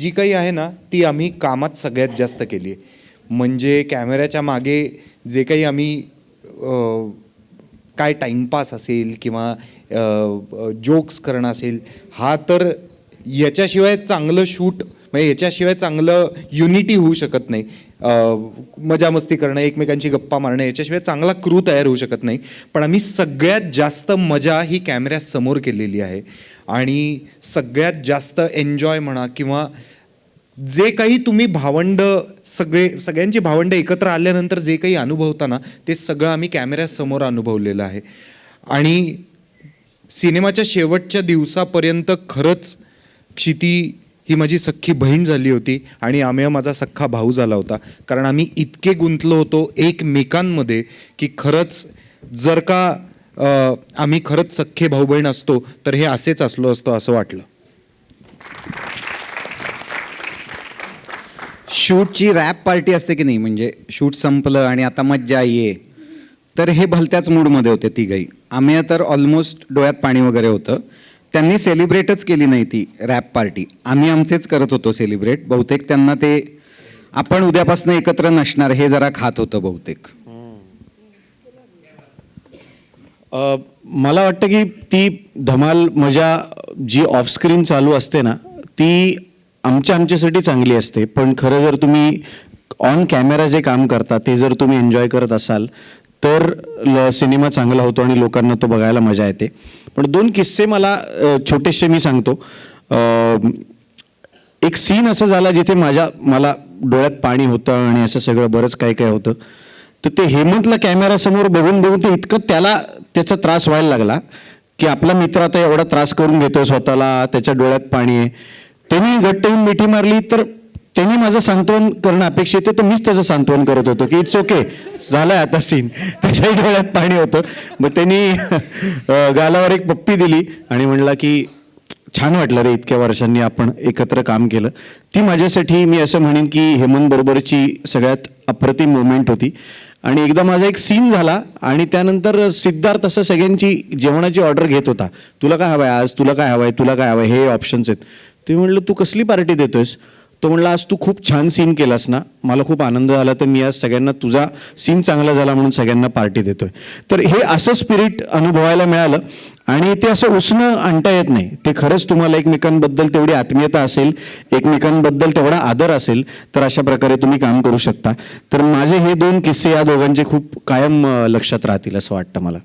जी काही आहे ना ती आम्ही कामात सगळ्यात जास्त केली आहे. म्हणजे कॅमेऱ्याच्या मागे जे काही आम्ही काय टाईमपास असेल किंवा जोक्स करणं असेल हा तर याच्याशिवाय चांगलं शूट म्हणजे याच्याशिवाय चांगलं युनिटी होऊ शकत नाही. मजा मस्ती करणं एकमेकांची गप्पा मारणं याच्याशिवाय चांगला क्रू तयार होऊ शकत नाही. पण आम्ही सगळ्यात जास्त मजा ही कॅमेऱ्यासमोर केलेली आहे. आणि सगळ्यात जास्त एन्जॉय म्हणा किंवा जे काही तुम्ही भावंड सगळे सगळ्यांची भावंड एकत्र आल्यानंतर जे काही अनुभवता ना ते सगळं आम्ही कॅमेऱ्यासमोर अनुभवलेलं आहे. आणि सिनेमाच्या शेवटच्या दिवसापर्यंत खरंच क्षिती ही माझी सख्खी बहीण झाली होती आणि आम्ही माझा सख्खा भाऊ झाला होता. कारण आम्ही इतके गुंतलो होतो एकमेकांमध्ये की खरंच जर का आम्ही खरंच सख्खे भाऊ बहीण असतो तर हे असेच असलो असतो असं वाटलं. शूटची रॅप पार्टी असते की नाही? म्हणजे शूट संपलं आणि आता मज्जा ये. तर हे भलत्याच मूडमध्ये होते तिघही. आम्ही तर ऑलमोस्ट डोळ्यात पाणी वगैरे होतं. त्यांनी सेलिब्रेटच केली नाही ती रॅप पार्टी आम्ही आमचेच करत होतो सेलिब्रेट बहुतेक त्यांना ते आपण उद्यापासून एकत्र नसणार हे जरा खात होतं बहुतेक. मला वाटतं की ती धमाल मजा जी ऑफस्क्रीन चालू असते ना ती आमच्या आमच्यासाठी चांगली असते. पण खरं जर तुम्ही ऑन कॅमेरा जे काम करता ते जर तुम्ही एन्जॉय करत असाल तर ल सिनेमा चांगला होतो आणि लोकांना तो बघायला मजा येते. पण दोन किस्से मला छोटेसे मी सांगतो. एक सीन असं झाला जिथे माझ्या मला डोळ्यात पाणी होतं आणि असं सगळं बरंच काय काय होतं. तर ते हेमंतला कॅमेरासमोर बघून बघून ते इतकं त्याला त्याचा त्रास व्हायला लागला की आपला मित्र आता एवढा त्रास करून घेतो स्वतःला त्याच्या डोळ्यात पाणी आहे. त्यांनी घट्ट येऊन मिठी मारली तर त्यांनी माझं सांत्वन करणं अपेक्षित आहे तर मीच त्याचं सांत्वन करत होतो की इट्स ओके झालंय आता सीन त्याच्याही डोळ्यात पाणी होतं. मग त्यांनी गालावर एक पप्पी दिली आणि म्हणला की छान वाटलं रे इतक्या वर्षांनी आपण एकत्र काम केलं. ती माझ्यासाठी मी असं म्हणेन की हेमंत बरोबरची सगळ्यात अप्रतिम मोमेंट होती. आणि एकदा माझा एक सीन झाला आणि त्यानंतर सिद्धार्थ असं सगळ्यांची जेवणाची ऑर्डर घेत होता. तुला काय हवंय आज? तुला काय हवंय? तुला काय हवंय? हे ऑप्शन्स आहेत. ते म्हणलं तू कसली पार्टी देतोयस? तो म्हणला आज तू खूप छान सीन केलास ना. मला खूप आनंद झाला तर मी आज सगळ्यांना तुझा सीन चांगला झाला म्हणून सगळ्यांना पार्टी देतोय. तर हे असं स्पिरिट अनुभवायला मिळालं आणि ते असं उसणं आणता येत नाही. ते खरंच तुम्हाला एकमेकांबद्दल तेवढी आत्मीयता असेल एकमेकांबद्दल तेवढा आदर असेल तर अशा प्रकारे तुम्ही काम करू शकता. तर माझे हे दोन किस्से या दोघांचे खूप कायम लक्षात राहतील असं वाटतं मला.